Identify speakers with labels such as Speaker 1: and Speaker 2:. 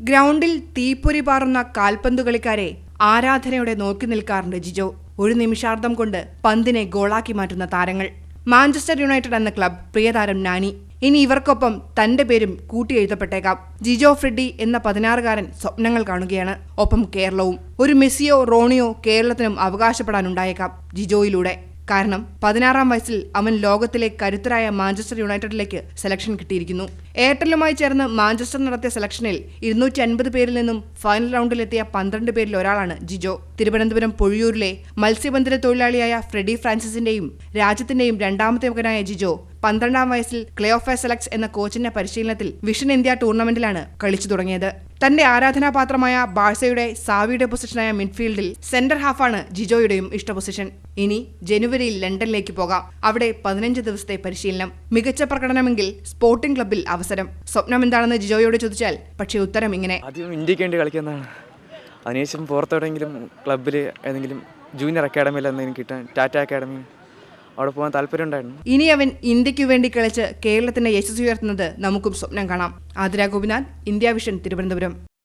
Speaker 1: ഗ്രൗണ്ടിൽ തീപ്പൊരി പാറുന്ന കാൽപന്തു കളിക്കാരെ ആരാധനയോടെ നോക്കി നിൽക്കാറുണ്ട് ജിജോ. ഒരു നിമിഷാർദ്ധം കൊണ്ട് പന്തിനെ ഗോളാക്കി മാറ്റുന്ന താരങ്ങൾ. മാഞ്ചസ്റ്റർ യുണൈറ്റഡ് എന്ന ക്ലബ് പ്രിയതാരം നാനി. ഇനി ഇവർക്കൊപ്പം തന്റെ പേരും കൂട്ടിയെഴുതപ്പെട്ടേക്കാം. ജിജോ ഫ്രെഡി എന്ന പതിനാറുകാരൻ സ്വപ്നങ്ങൾ കാണുകയാണ്. ഒപ്പം കേരളവും. ഒരു മെസ്സിയോ റോണിയോ കേരളത്തിനും അവകാശപ്പെടാനുണ്ടായേക്കാം ജിജോയിലൂടെ. കാരണം പതിനാറാം വയസ്സിൽ അവൻ ലോകത്തിലെ കരുത്തരായ മാഞ്ചസ്റ്റർ യുണൈറ്റഡിലേക്ക് സെലക്ഷൻ കിട്ടിയിരിക്കുന്നു. എയർടെല്ലുമായി ചേർന്ന് മാഞ്ചസ്റ്റർ നടത്തിയ സെലക്ഷനിൽ ഇരുന്നൂറ്റി അൻപത് പേരിൽ നിന്നും ഫൈനൽ റൗണ്ടിലെത്തിയ പന്ത്രണ്ട് പേരിൽ ഒരാളാണ് ജിജോ. തിരുവനന്തപുരം പൊഴിയൂരിലെ മത്സ്യബന്ധന തൊഴിലാളിയായ ഫ്രെഡി ഫ്രാൻസിസിന്റെയും രാജ്യത്തിന്റെയും രണ്ടാമത്തെ മകനായ ജിജോ പന്ത്രണ്ടാം വയസ്സിൽ ക്ലേ ഓഫ് സെലക്ട്സ് എന്ന കോച്ചിന്റെ പരിശീലനത്തിൽ വിഷൻ ഇന്ത്യ ടൂർണമെന്റിലാണ് കളിച്ചു തുടങ്ങിയത്. തന്റെ ആരാധനാപാത്രമായ ബാഴ്സയുടെ സാവിയുടെ പൊസിഷനായ മിഡ്ഫീൽഡിൽ സെന്റർ ഹാഫാണ് ജിജോയുടെയും ഇഷ്ട പൊസിഷൻ. ഇനി ജനുവരിയിൽ ലണ്ടനിലേക്ക് പോകാം. അവിടെ പതിനഞ്ച് ദിവസത്തെ പരിശീലനം. മികച്ച പ്രകടനമെങ്കിൽ സ്പോർട്ടിംഗ് ക്ലബിൽ അവസരം. സ്വപ്നം എന്താണെന്ന് ജിജോയോട് ചോദിച്ചാൽ പക്ഷേ ഉത്തരം ഇങ്ങനെ.
Speaker 2: ആദ്യം അതിനുശേഷം പുറത്തെവിടെയെങ്കിലും ക്ലബ്ബിൽ ഏതെങ്കിലും ജൂനിയർ അക്കാഡമിയിൽ എന്തെങ്കിലും കിട്ടാൻ ടാറ്റ അക്കാഡമി അവിടെ പോകാൻ താല്പര്യം ഉണ്ടായിരുന്നു
Speaker 1: ഇനി അവൻ ഇന്ത്യയ്ക്ക് വേണ്ടി കളിച്ച് കേരളത്തിന്റെ യശസ് ഉയർത്തുന്നത് നമുക്കും സ്വപ്നം കാണാം. Athira Gopinath India Vision Thiruvananthapuram.